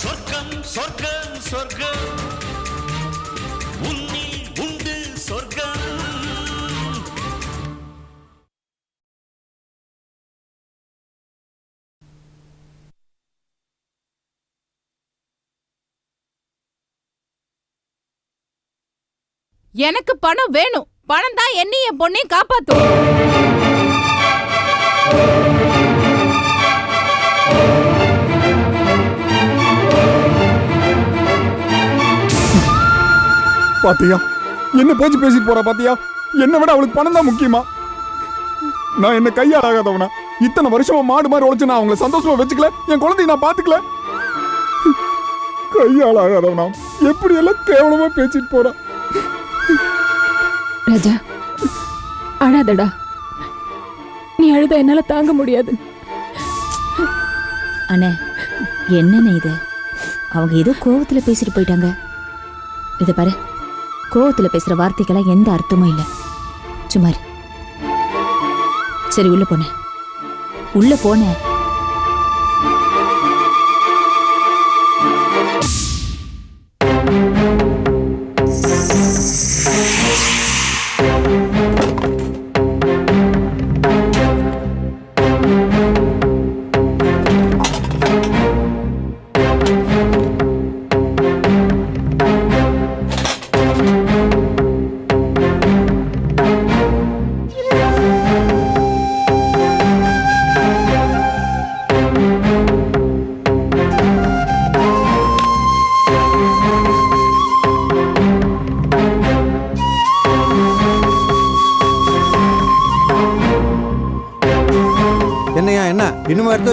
சொர்க்கம் சொர்க்கம் சொர்க்கம். உன்னில் உண்டு சொர்க்கம். எனக்கு பணம் வேணும். பணம் தான் என்னையும் என் பொண்ணையும் காப்பாத்தும். பாத்தியா? என்ன பேச்சு பேசிட்டு போறா பாத்தியா? என்னை விட அவளுக்கு பணம் தான் முக்கியமா? நான் என்ன கையால் ஆகாதவனா இத்தனை வருஷமா மாடு மாதிரி உழைச்சு நான் அவங்கள சந்தோஷமா வச்சுக்கல? என் குழந்தைய நான் பாத்துக்கல? கையால் ஆகாதவனா எப்படி எல்லாம் கேவலமா பேசிட்டு போறா? ராஜா அழாதடா. நீ அழுத என்னால தாங்க முடியாது. அண்ணே என்னண்ணே இது? அவங்க ஏதோ கோவத்துல பேசிட்டு போயிட்டாங்க. இத பாரு. கோவத்துல பேசுற வார்த்தைக்கெல்லாம் எந்த அர்த்தமும் இல்ல. சுமார் சரி உள்ள போனேன். உள்ள போனேன்.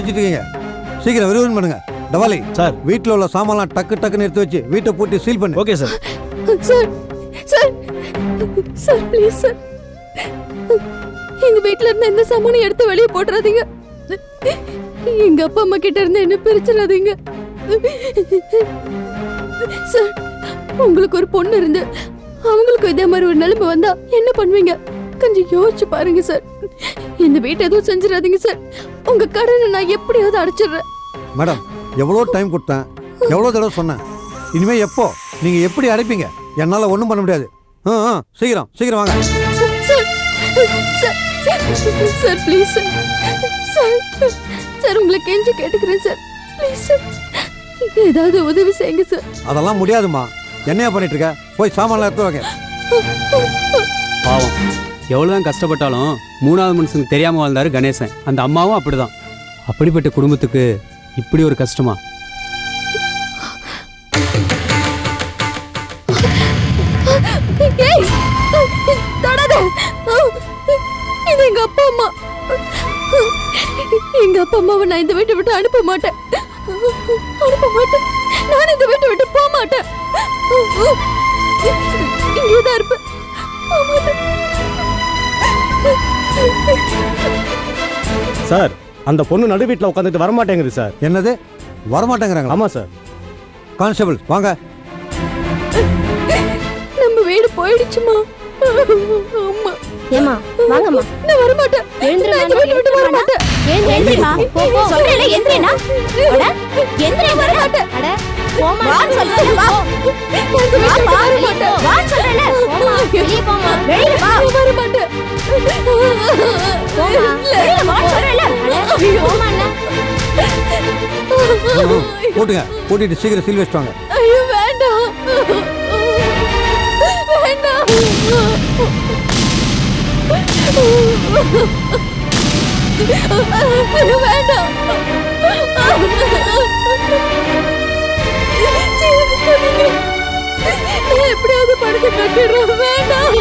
வச்சிருக்கீங்க சீக்கிரம் விரிவன் பண்ணுங்க. டவாலி சார். வீட்டில் உள்ள சாமான்லாம் டக்கு டக்குன்னு எடுத்து வச்சு வீட்டை பூட்டி சீல் பண்ணு. Okay sir. Sir sir sir please sir. எங்க வீட்ல இருந்து எந்த சாமானும் எடுத்து வெளியே போட்டுறாதீங்க. எங்க அப்பா அம்மா கிட்ட இருந்து என்ன பிரிச்சிடாதீங்க. சார் உங்களுக்கு ஒரு பொண்ணு இருந்து அவங்களுக்கு இதே மாதிரி ஒரு நிலைமை வந்தா என்ன பண்ணுவீங்க? கொஞ்சம் யோசிச்சு பாருங்க சார். இந்த வீட்டை எதுவும் செஞ்சிடாதீங்க சார். உங்க கடனை நான் எப்படியாவது அடைச்சிடுறேன். மேடம் எவ்வளோ டைம் கொடுத்தேன் எவ்வளோ தடவை சொன்னேன். இனிமே எப்போ? நீங்கள் எப்படி அடைப்பீங்க? என்னால் ஒன்றும் பண்ண முடியாது. ஆ ஆ சீக்கிரம் சீக்கிரம் வாங்க. Sir please sir sir sir உங்களை கெஞ்சி கேட்டுக்கிறேன் சார். Please sir. ஏதாவது உதவி செய்யுங்க சார். அதெல்லாம் முடியாதும்மா. என்னையா பண்ணிட்டு இருக்க? போய் சாமான்லாம் எடுத்து வைங்க. பாவம். எவ்வளோதான் கஷ்டப்பட்டாலும் மூணாவது மனுஷனுக்கு தெரியாமல் வாழ்ந்தார் கணேசன். அந்த அம்மாவும் அப்படிதான். அப்படிப்பட்ட குடும்பத்துக்கு இப்படி ஒரு கஷ்டமா? இது எங்க அப்பா அம்மா. எங்க அப்பா அம்மாவை நான் இந்த வீட்டை விட்டு அனுப்ப மாட்டேன். அனுப்ப மாட்டேன். நான் இந்த வீட்டை விட்டு போக மாட்டேன். இங்கே தான் இருப்பேன். போக மாட்டேன். சார் அந்த பொண்ணு நடு வீட்டில் உட்காந்துட்டு வரமாட்டேங்குது சார். என்னது? வரமாட்டேங்கிறாங்களா ஆமாம் சார். கான்ஸ்டபிள் வாங்க. நம்ம வீடு போயிடுச்சுமா? அம்மா. ஏமா வாங்கம்மா. நான் வர மாட்டேன் எழுந்திருமா, வீட்டை விட்டு வர மாட்டேன் எழுந்து எழுந்திரிமா? போ போ. சொல்றேன்ல, எந்திரினா? அட, எந்திரி வர மாட்டேன் அட. போமா வான்னு சொல்றேன்ல, வா. நான் இந்த வீட்டை விட்டு வர மாட்டேன் வான்னு சொல்றேன்ல. போமா வெளியே போமா வெளியில வா. நான் வர மாட்டேன் போமா வெளியில வான்னு சொல்றேன்ல. அட போமா அண்ணா கூட்டுங்க கூட்டிட்டு சீக்கிரம் சீல் வச்சுட்டு வாங்க. ஐயோ வேண்டாம். வேண்டாம். நான் எப்படியாவது வேண்டாம்.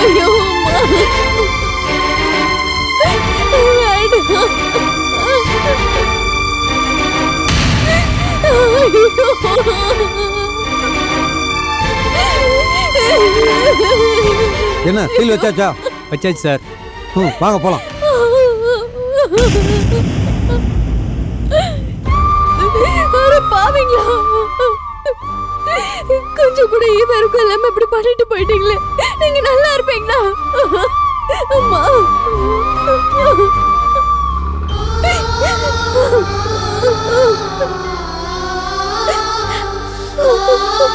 ஐயோ என்ன சீல் வச்சாச்சா? வச்சாச்சு சார். ம் வாங்க போகலாம் பாவீங்களா? கொஞ்சம் கூட ஈவா இருக்கும் இல்லாம இப்படி பண்ணிட்டு போயிட்டீங்களே. நீங்க நல்லா இருப்பீங்களா? அம்மா. Oh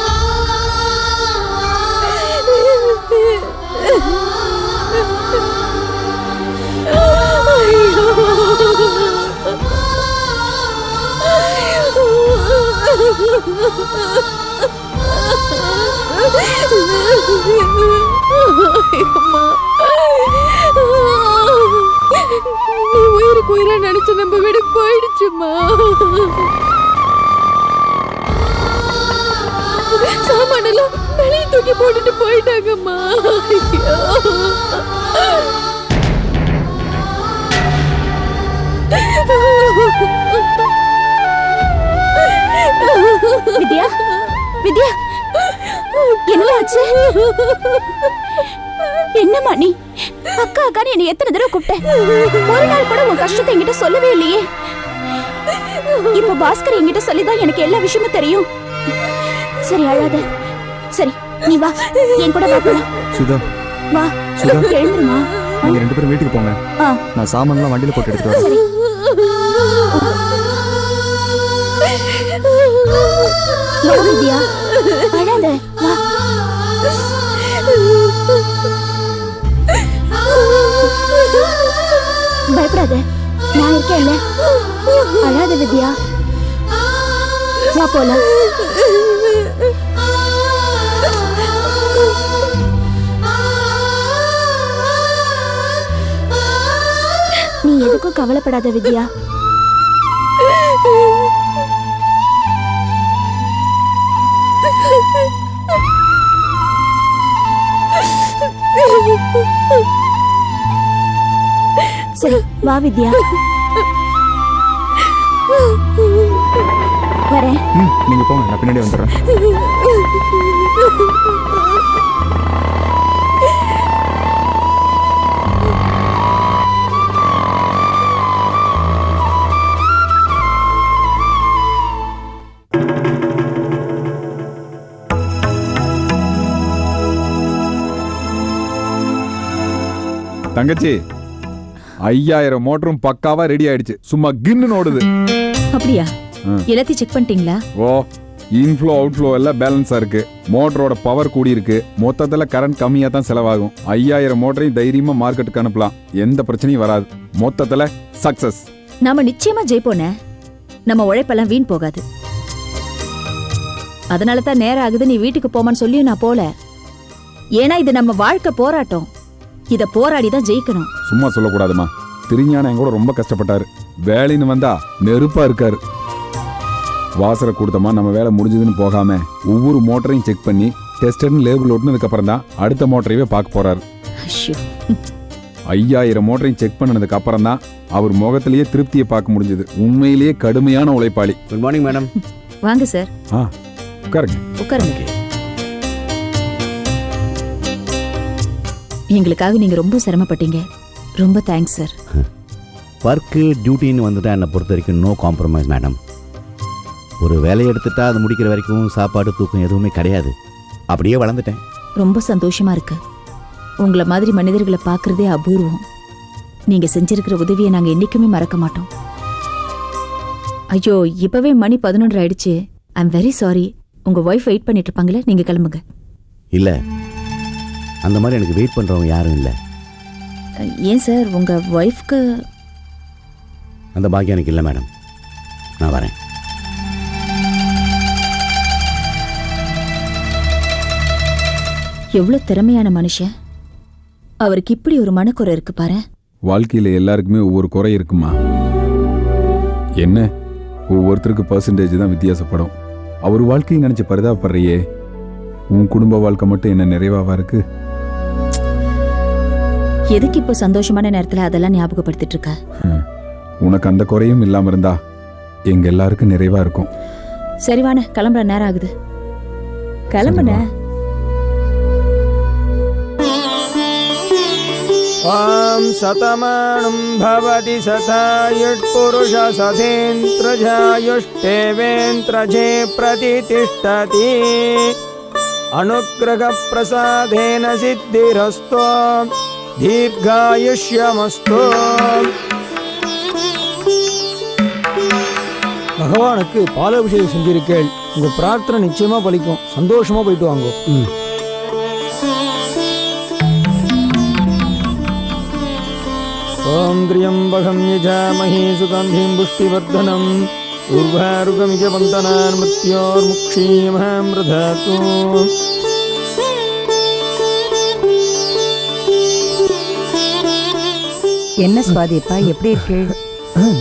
சாமானெல்லாம் வெளியே தூக்கி போட்டுட்டு போயிட்டாங்கம்மா. வித்யா வித்யா வித்யா என்னாச்சு என்னம்மா நீ? அக்கா அக்கான்னு என்னை எத்தனை தடவை கூப்பிட்டேன் ஒரு நாள் கூட உன் கஷ்டத்தை என்கிட்ட சொல்லவே இல்லையே. இப்ப பாஸ்கர் என்கிட்ட சொல்லிதான் எனக்கு எல்லா விஷயமும் தெரியும். சரி அழாத. சரி நீ வா. என் கூட வா. சுதா. வா. சுதா. எழுந்துருமா? நீங்க ரெண்டு பேரும் வீட்டுக்கு போங்க. நான் சாமான்லாம் வண்டியில போட்டு எடுத்துட்டு வரேன். சரி. வா வித்யா அழாத. வா. பயப்படாத. நான் இருக்கேன்ல. அழாத வித்யா. வா போலாம். நீ எதுக்கும் கவலைப்படாத வித்யா. சரி வா வித்யா. வரேன். ம் நீங்க போங்க நான் பின்னாடி வந்துடுறேன். தங்கச்சி ஐயாயிரம் மோட்டரும் பக்காவா ரெடி ஆயிடுச்சு. சும்மா கின்னு ஓடுது. அப்படியா. எல்லாத்தையும் செக் பண்ணிட்டீங்களா? ஓ இன்ஃப்ளோ அவுட்ஃப்ளோ எல்லாம் பேலன்ஸா இருக்கு. மோட்டரோட பவர் கூடி இருக்கு. மொத்தத்துல கரண்ட் கம்மியா தான் செலவாகும். ஐயாயிரம் மோட்டரையும் தைரியமா மார்க்கெட்டுக்கு அனுப்பலாம். எந்த பிரச்சனையும் வராது. மொத்தத்துல சக்சஸ் நாம நிச்சயமா ஜெயிப்போனே நம்ம உழைப்பெல்லாம் வீண் போகாது. அதனால தான் நேரம் ஆகுது நீ வீட்டுக்கு போமான்னு சொல்லி நான் போல. ஏன்னா இது நம்ம வாழ்க்கை போராட்டம். இத போராடி தான் ஜெயிக்கணும். சும்மா சொல்லக்கூடாதுமா. திருஞானம் என் கூட ரொம்ப கஷ்டப்பட்டாரு. வேலைன்னு வந்தா நெருப்பா இருக்காரு. வாசரை கொடுத்தமா நம்ம வேலை முடிஞ்சதுன்னு போகாம ஒவ்வொரு மோட்டரையும் செக் பண்ணி டெஸ்டர்னு லேபிள் ஒட்டினதுக்கு அப்புறம் தான் அடுத்த மோட்டரையே பார்க்க போறாரு. ஐயோ, ஐயாயிரம் மோட்டரையும் செக் பண்ணதுக்கு அப்புறம் தான் அவர் முகத்திலேயே திருப்தியை பார்க்க முடிஞ்சது. உண்மையிலேயே கடுமையான உழைப்பாளி. குட் மார்னிங் மேடம் வாங்க சார் ஆ உட்காருங்க. உட்காருங்க. எங்களுக்காக நீங்க ரொம்ப சிரமப்பட்டீங்க. ரொம்ப தேங்க்ஸ் சார் ஒர்க்கு டியூட்டின்னு வந்துட்டா என்னை பொறுத்த வரைக்கும் நோ காம்ப்ரமைஸ் மேடம் ஒரு வேலையை எடுத்துட்டா அது முடிக்கிற வரைக்கும் சாப்பாடு தூக்கம் எதுவுமே கிடையாது. அப்படியே வளர்ந்துட்டேன். ரொம்ப சந்தோஷமா இருக்கு. உங்களை மாதிரி மனிதர்களை பார்க்கறதே அபூர்வம். நீங்க செஞ்சிருக்கிற உதவியை நாங்க என்னைக்குமே மறக்க மாட்டோம். ஐயோ இப்பவே மணி பதினொன்று ஆயிடுச்சு. ஐ எம் வெரி சாரி உங்க ஒய்ஃப் வெயிட் பண்ணிட்டு இருப்பாங்களே நீங்க கிளம்புங்க. இல்லை. அந்த மாதிரி எனக்கு வெயிட் பண்ணுறவங்க யாரும் இல்லை. ஏன் சார் உங்க ஒய்ஃப்க்கு அந்த பாக்கியம் எனக்கு இல்லை மேடம். நான் வரேன். எவ்வளவு திறமையான மனுஷன். அவருக்கு இப்படி ஒரு மனக்குறை இருக்கு பாரு. வாழ்க்கையில எல்லாருக்குமே ஒவ்வொரு குறை இருக்குமா? என்ன? ஒவ்வொருத்தருக்கு பர்சன்டேஜ் தான் வித்தியாசப்படும். அவர் வாழ்க்கையை நினைச்சு பரிதாபப்படுறியே. உன் குடும்ப வாழ்க்கை மட்டும் என்ன நிறைவாவா இருக்கு? எதுக்கு இப்போ சந்தோஷமான நேரத்துல அதெல்லாம் ஞாபகப்படுத்திட்டு இருக்க. உனக்கு அந்த குறையும் இல்லாமல் இருந்தா எங்க எல்லாருக்கும் நிறைவா இருக்கும். சரிவான கிளம்புற நேரம் ஆகுது. கிளம்புன? ஆம் சதமானம் பவதி சதாயுட் சதாயுட்புருஷ சதேந்திரஜாயுஷ்டேவேந்திரஜே பிரதிதிஷ்டதி அனுகிரகப்பிரசாதேன சித்திரஸ்தோ தீர்காயுஷ்யமஸ்தோ பகவானுக்கு பாலாபிஷேகம் செஞ்சிருக்கேள். உங்க பிரார்த்தனை நிச்சயமா பலிக்கும். சந்தோஷமா போயிட்டு வாங்க. ஓம் திரியம்பகம் யஜாமஹே சுகந்திம் புஷ்டிவர்தனம். உர்வாருகமிஜ வந்தனான் மத்தியோர்முக்ஷீமாம் ரதாத்து என்ன சுவாதிப்பா எப்படி இருக்கு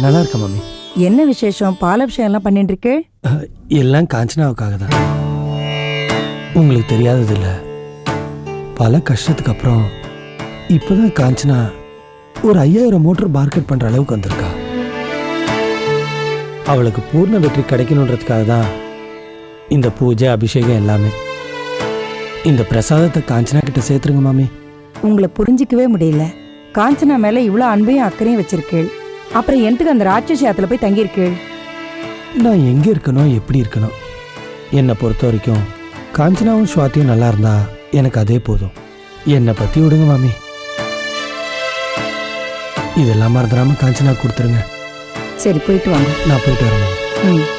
நல்லா இருக்க மாமி. என்ன விசேஷம்? பாலாபிஷேகம் எல்லாம் பண்ணிட்டு இருக்கு எல்லாம் காஞ்சனாவுக்காக தான். உங்களுக்கு தெரியாதது இல்ல பல கஷ்டத்துக்கு அப்புறம் இப்போதான் காஞ்சனா ஒரு ஐயாயிரம் மோட்டர் மார்க்கெட் பண்ற அளவுக்கு வந்திருக்கா. அவளுக்கு பூர்ண வெற்றி கிடைக்கணுன்றதுக்காக தான் இந்த பூஜை அபிஷேகம் எல்லாமே. இந்த பிரசாதத்தை காஞ்சனா கிட்ட சேர்த்துருங்க மாமி. உங்களை புரிஞ்சிக்கவே முடியல. காஞ்சனா மேல இவ்ளோ அன்பையும் அக்கறையும் வச்சிருக்கேள். அப்புறம் எனக்கு அந்த ராட்சசி ஆத்துல போய் தங்கியிருக்கேள் நான் எங்க இருக்கணும் எப்படி இருக்கணும் என்னை பொறுத்த வரைக்கும் காஞ்சனாவும் சுவாத்தியும் நல்லா இருந்தா எனக்கு அதே போதும். என்னை பத்தி விடுங்க மாமி. இதெல்லாம் மறந்துடாம காஞ்சனா கொடுத்துருங்க. சரி போயிட்டு வாங்க. நான் போயிட்டு வரேன். ம்.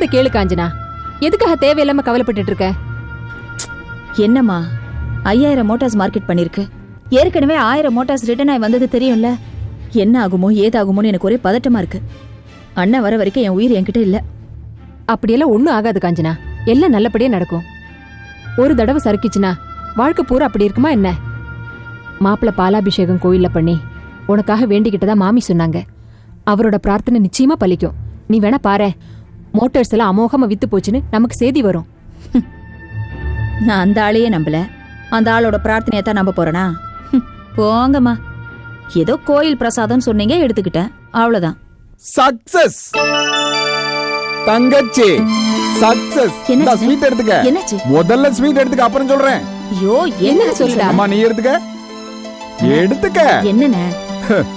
சொல்றத கேளு காஞ்சனா? எதுக்காக தேவையில்லாம கவலைப்பட்டுட்டு இருக்க என்னம்மா ஐயாயிரம் மோட்டார்ஸ் மார்க்கெட் பண்ணிருக்கு. ஏற்கனவே ஆயிரம் மோட்டார்ஸ் ரிட்டர்ன் ஆகி வந்தது தெரியும்ல? என்ன ஆகுமோ ஏதாகுமோன்னு எனக்கு ஒரே பதட்டமா இருக்கு. அண்ணன் வர வரைக்கும் என் உயிர் என்கிட்ட இல்ல. அப்படியெல்லாம் ஒண்ணும் ஆகாது காஞ்சனா. எல்லாம் நல்லபடியா நடக்கும். ஒரு தடவை சறுக்கிச்சுனா வாழ்க்கை பூரா அப்படி இருக்குமா என்ன? மாப்பிள்ள பாலாபிஷேகம் கோயில்ல பண்ணி உனக்காக வேண்டிக்கிட்டதா மாமி சொன்னாங்க. அவரோட பிரார்த்தனை நிச்சயமா பலிக்கும். நீ வேணா பாரு மோட்டார்ஸ் எல்லாம் அமோகமா வித்து போச்சுன்னு நமக்கு செய்தி வரும். நான் அந்த ஆளையே நம்பல. அந்த ஆளோட பிரார்த்தனையை தான் நம்ப போறேனா? போங்கம்மா. ஏதோ கோயில் பிரசாதம் சொன்னீங்க எடுத்துக்கிட்டேன். அவ்வளவுதான். சக்சஸ்! தங்கச்சி! சக்சஸ்? இந்த ஸ்வீட் எடுத்துக்க. என்னாச்சு? முதல்ல ஸ்வீட் எடுத்துக்க அப்புறம் சொல்றேன். ஐயோ என்ன என்ன சொல்லுடா? அம்மா நீ எடுத்துக்க. எடுத்துக்க. என்னண்ணே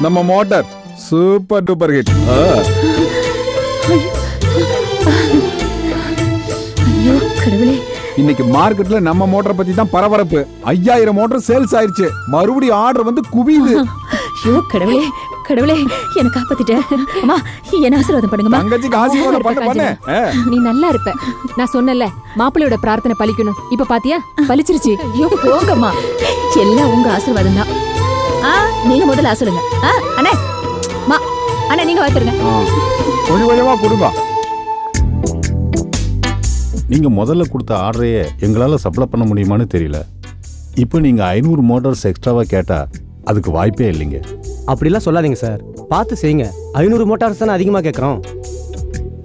நம்ம மோட்டார். Super duper hit. ஐயோ கடவுளே. இன்னைக்கு மார்க்கெட்ல நம்ம மோட்டரை பத்தி தான் பரபரப்பு. ஐயாயிரம் மோட்டார் சேல்ஸ் ஆயிருச்சு. மறுபடியும் ஆர்டர் வந்து குவியுது. ஐயோ கடவுளே கடவுளே என்ன காப்பாத்திட்டேன் அம்மா என்ன ஆசீர்வாதம் பண்ணுங்கம்மா. தங்கச்சிக்கு ஆசீர்வாதம் பண்ண பண்ணு. நீ நல்லா இருப்ப. நான் சொன்னல மாப்பிள்ளையோட பிரார்த்தனை பலிக்கணும். இப்ப பாத்தியா? பலிச்சிருச்சு. ஐயோ போங்கம்மா. எல்லாம் உங்க ஆசீர்வாதம் தான். ஆ நீங்க முதல்ல சொல்லுங்க. ஆ அண்ணே. மா அண்ணே நீங்க ஆ. கொஞ்சம் கொஞ்சமா கொடுப்பா நீங்க முதல்ல கொடுத்த ஆர்டரையே எங்களால சப்ளை பண்ண முடியுமான்னு தெரியல. இப்போ நீங்க ஐநூறு மோட்டார்ஸ் எக்ஸ்ட்ராவா கேட்டா அதுக்கு வாய்ப்பே இல்லைங்க. அப்படிலாம் சொல்லாதீங்க சார். பார்த்து செய்யுங்க. ஐநூறு மோட்டார்ஸ் தானே அதிகமாக கேட்குறோம்.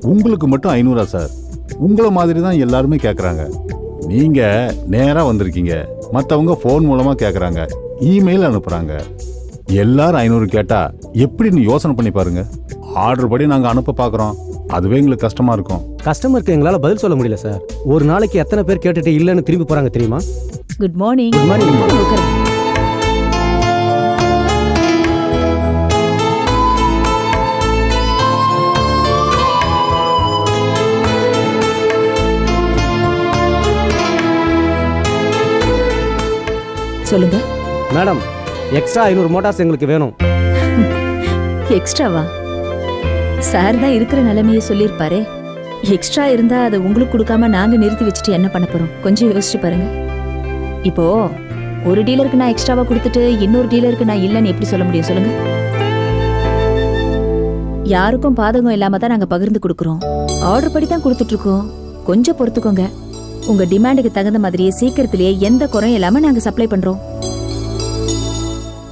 உங்களுக்கு மட்டும் ஐநூறா சார். உங்களை மாதிரி தான் எல்லாருமே கேட்குறாங்க. நீங்க நேரா வந்திருக்கீங்க. மற்றவங்க ஃபோன் மூலமா கேட்குறாங்க. இமெயில் அனுப்புறாங்க. எல்லாரும் ஐநூறு கேட்டா எப்படின்னு யோசனை பண்ணி பாருங்க. ஆர்டர் படி நாங்க அனுப்ப பார்க்குறோம். அதுவே எங்களுக்கு கஷ்டமா இருக்கும். கஸ்டமருக்கு எங்களால் பதில் சொல்ல முடியல சார். ஒரு நாளைக்கு எத்தனை பேர் கேட்டுட்டு இல்லைன்னு திரும்பி போகிறாங்க தெரியுமா? Good morning Good morning. சொல்லுங்க. மேடம் எக்ஸ்ட்ரா ஐநூறு மோட்டார்ஸ் எங்களுக்கு வேணும். எக்ஸ்ட்ராவா சார் தான் இருக்கிற நிலைமையை சொல்லியிருப்பாரே. எக்ஸ்ட்ரா இருந்தா அதை உங்களுக்கு கொடுக்காம நாங்க நிறுத்தி வச்சுட்டு என்ன பண்ண போறோம்? கொஞ்சம் யோசிச்சு பாருங்க. இப்போ ஒரு டீலருக்கு நான் எக்ஸ்ட்ராவா கொடுத்துட்டு இன்னொரு டீலருக்கு நான் இல்லைன்னு எப்படி சொல்ல முடியும் சொல்லுங்க? யாருக்கும் பாதகம் இல்லாம தான் நாங்க பகிர்ந்து கொடுக்குறோம். ஆர்டர் படி தான் கொடுத்துட்டு இருக்கோம் கொஞ்சம் பொறுத்துக்கோங்க. உங்க டிமாண்டுக்கு தகுந்த மாதிரியே சீக்கிரத்திலேயே எந்த குறையும் இல்லாம நாங்க சப்ளை பண்றோம்.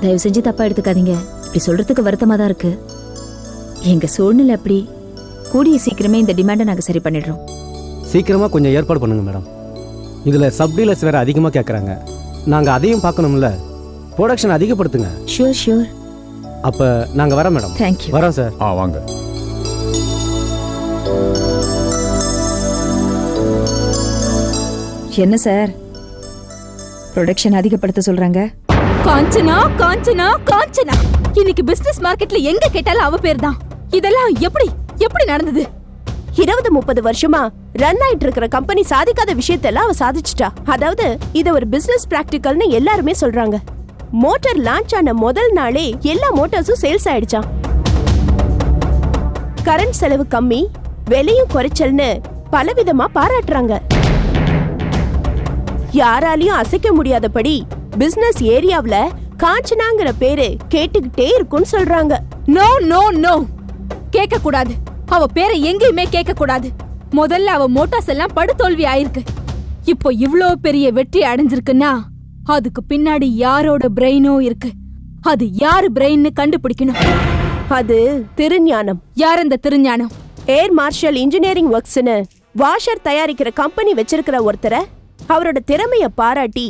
தயவு செஞ்சு தப்பா எடுத்துக்காதீங்க. இப்படி சொல்றதுக்கு வருத்தமா தான் இருக்கு. எங்க சூழ்நிலை அப்படி. கூடிய சீக்கிரமே இந்த டிமாண்டை நாங்க சரி பண்ணிடுறோம். சீக்கிரமாக கொஞ்சம் ஏற்பாடு பண்ணுங்க மேடம். இதில் சப் டீலர்ஸ் வேறு அதிகமாக கேட்குறாங்க நாங்கள் அதையும் பார்க்கணும்ல. ப்ரொடக்ஷன் அதிகப்படுத்துங்க. ஷூர் ஷூர் அப்போ நாங்கள் வரோம் மேடம். தேங்க்யூ வரோம் சார் ஆ வாங்க. என்ன சார் ப்ரொடக்ஷன் அதிகப்படுத்த சொல்றாங்க? காஞ்சனா காஞ்சனா காஞ்சனா. இன்னைக்கு பிசினஸ் மார்க்கெட்ல எங்க கேட்டாலும் அவ பேர் தான் இதெல்லாம் எப்படி எப்படி நடந்தது? இருபது முப்பது வருஷமா ரன் ஆயிட்டு இருக்கிற கம்பெனி சாதிக்காத விஷயத்தெல்லாம் அவ சாதிச்சிட்டா. அதாவது இத ஒரு பிசினஸ் பிராக்டிகல்னு எல்லாருமே சொல்றாங்க. மோட்டார் லான்ச் ஆன முதல் நாளே எல்லா மோட்டார்ஸும் சேல்ஸ் ஆயிடுச்சாம். கரண்ட் செலவு கம்மி விலையும் குறைச்சல்னு பலவிதமா பாராட்டுறாங்க. யாராலையும் அசைக்க முடியாதபடி பிசினஸ் ஏரியாவுல காஞ்சனாங்கிற பேரு கேட்டுக்கிட்டே இருக்குன்னு சொல்றாங்க. நோ நோ நோ கேட்க கூடாது அவ பேரை எங்கேயுமே கேட்க கூடாது முதல்ல அவ மோட்டார்ஸ் எல்லாம் படுதோல்வி ஆயிருக்கு. இப்போ இவ்ளோ பெரிய வெற்றி அடைஞ்சிருக்குன்னா அதுக்கு பின்னாடி யாரோட பிரெயினோ இருக்கு? அது யாரு பிரெயின்னு கண்டுபிடிக்கணும். அது திருஞானம். யார் அந்த திருஞானம்? ஏர் மார்ஷல் இன்ஜினியரிங் ஒர்க்ஸ்னு வாஷர் தயாரிக்கிற கம்பெனி வச்சிருக்கிற ஒருத்தரை அவரோட திறமைய பாராட்டி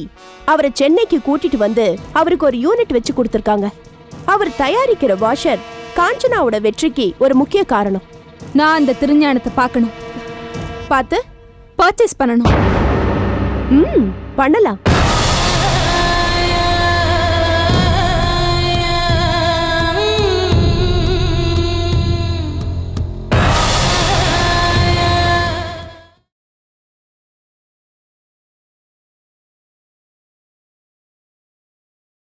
அவரை சென்னைக்கு கூட்டிட்டு வந்து அவருக்கு ஒரு யூனிட் வச்சு கொடுத்துருக்காங்க. அவர் தயாரிக்கிற வாஷர் காஞ்சனாவோட வெற்றிக்கு ஒரு முக்கிய காரணம். நான் அந்த திருஞானத்தை பார்க்கணும். பார்த்து பர்ச்சேஸ் பண்ணணும். ம் பண்ணலாம்.